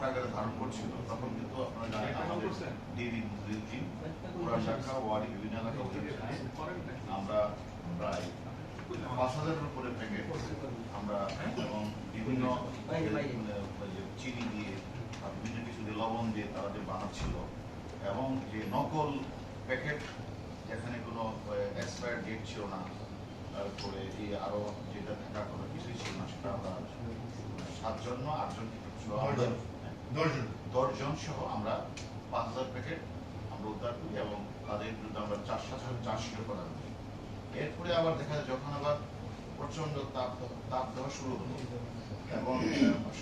সংকট ধারণ করছিল তখন কিন্তু আপনারা জানেন আমাদের ডিবি টিম পুরা শাখা ওয়ার্ডে বিভিন্ন এলাকা আমরা প্রায় পাঁচ হাজারের উপরে প্যাকেট আমরা এবং বিভিন্ন। মানে চিনি দিয়ে আর বিভিন্ন কিছু দিয়ে লবণ দিয়ে তারা যে বানাচ্ছিল এবং যে নকল প্যাকেট যেখানে কোনো এক্সপায়ার ডেট ছিল না। তারপরে এই আরও যেটা থাকার কথা কিছুই ছিল না সেটা আমরা সাতজন না দশজন। দশজন সহ আমরা পাঁচ হাজার প্যাকেট আমরা উদ্ধার করি এবং তাদের বিরুদ্ধে আমরা চারশো চারশো প্রদান করি এরপরে আবার দেখা যায় যখন আবার প্রচণ্ড তাপ তাপ দেওয়া শুরু হলো এবং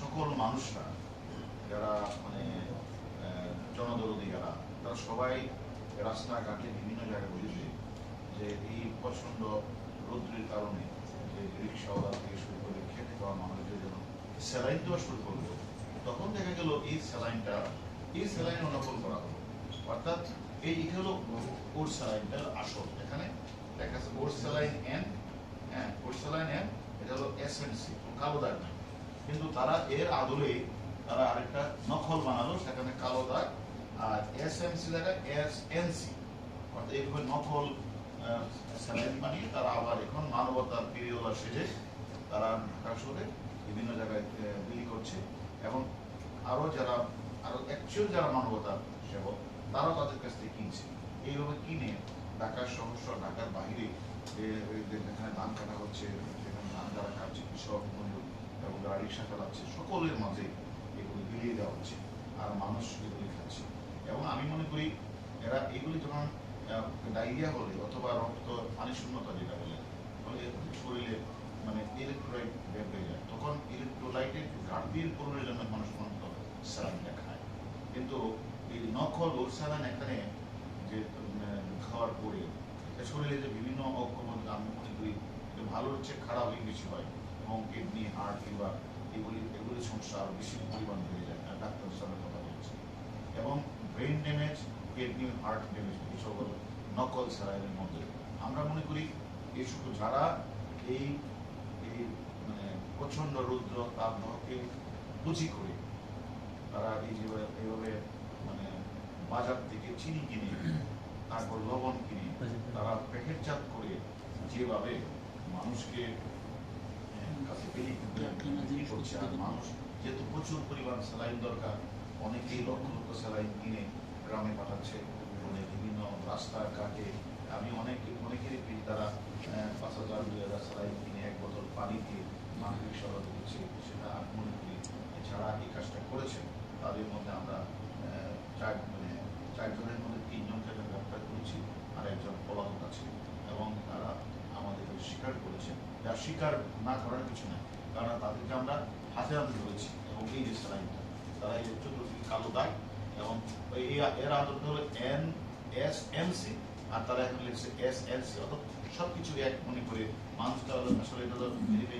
সকল মানুষরা যারা মানে জনদরদি যারা, তারা সবাই রাস্তাঘাটে বিভিন্ন জায়গায় বুঝেছে যে এই প্রচণ্ড রৌদ্রের কারণে যে রিক্সাওয়ালা থেকে শুরু করে খেতে পাওয়া মানুষদের জন্য স্যালাইন দেওয়া শুরু করল তখন দেখা গেল এই স্যালাইনটা, এই স্যালাইন নকল করা হলো। অর্থাৎ এই এটা হলো ওর স্যালাইনটা আসল। এখানে দেখা যাচ্ছে ওর স্যালাইন এন হ্যাঁ ওর স্যালাইন এন, এটা হলো এসএনসি কালো দাগ নাই। কিন্তু তারা এর আদলে তারা আরেকটা নকল বানালো, সেখানে কালো দাগ আর এসএমসি জায়গায় এস এনসি অর্থাৎ এইভাবে নকল স্যালাইন বানিয়ে তারা আবার এখন মানবতার পিরিয়লা সেজে তারা ঢাকা শহরে বিভিন্ন জায়গায় বিলি করছে। এবং আরও যারা আরও অ্যাকচুয়াল যারা মানবতার সেবক তারাও তাদের কাছ থেকে কিনছে। এইভাবে কিনে ঢাকার সহ ঢাকার এ, যেখানে ধান কাটা হচ্ছে যেখানে ধান যারা কাটছে কৃষক মজুর এবং যারা রিক্সা চালাচ্ছে সকলের মাঝে এগুলি বিলিয়ে দেওয়া হচ্ছে আর মানুষ এগুলি খাচ্ছে। এবং আমি মনে করি এরা এগুলি যখন ডায়রিয়া হলে অথবা রক্ত পানি শূন্যতা যেটা বলে শরীরে মানে ইলেকট্রোলাইট বের হয়ে যায়। তখন ইলেকট্রোলাইটের ঘাটতির পূরণের জন্য মানুষ মূলত স্যালাইনটা খায় কিন্তু এই নকল ওর স্যালাইন এখানে যে খাওয়ার পরে শরীরে যে বিভিন্ন অক্ষমতা, আমি মনে করি ভালো হচ্ছে খারাপ খারাপই বেশি হয়। এবং কিডনি, হার্ট কিংবা এগুলি এগুলি সমস্যা আরও বেশি পরিমাণ বেড়ে যায়। ডাক্তার সাথে কথা বলছি। এবং brain damage, kidney, heart damage, এই সকল নকল স্যালাইনের মধ্যে। আমরা মনে করি এই সকল যারা এই এই মানে প্রচণ্ড রৌদ্র, তাপদাহকে পুঁজি করে তারা এই যে এইভাবে মানে বাজার থেকে চিনি কিনে তারপর লবণ কিনে তারা প্যাকেটজাত করে যেভাবে মানুষকে কাছে বিলি করছে। আর মানুষ যেহেতু প্রচুর পরিমাণ স্যালাইন দরকার অনেকেই লক্ষ লক্ষ স্যালাইন কিনে গ্রামে পাঠাচ্ছে মানে বিভিন্ন রাস্তাঘাটে আমি অনেক অনেকেরই পেয়ে তারা আহ, পাঁচ হাজার দুই হাজার স্যালাইন কিনে এক বোতল পানি দিয়ে মানবিক সহায়তা দিচ্ছে সেটা আমি মনে করি যারা এই কাজটা করেছেন। তাদের মধ্যে আমরা চার মানে চারজনের মধ্যে তিনজনকে আমরা গ্রেপ্তার করেছি আর একজন পলাতক আছে এবং তারা আমাদেরকে স্বীকার করেছেন। যা স্বীকার না করার কিছু না কারণ তাদেরকে আমরা হাতে হাতে ধরেছি এবং এই স্যালাইনটা তারা এই চতুর্দিকে কালো দাগ এবং এর আদরটা হলো এন, এস, এম, সি আর তারা এখন লিখছে এস, এল, সি, অর্থাৎ সবকিছু এক মনে করে। মানুষটা হলো আসলে এটা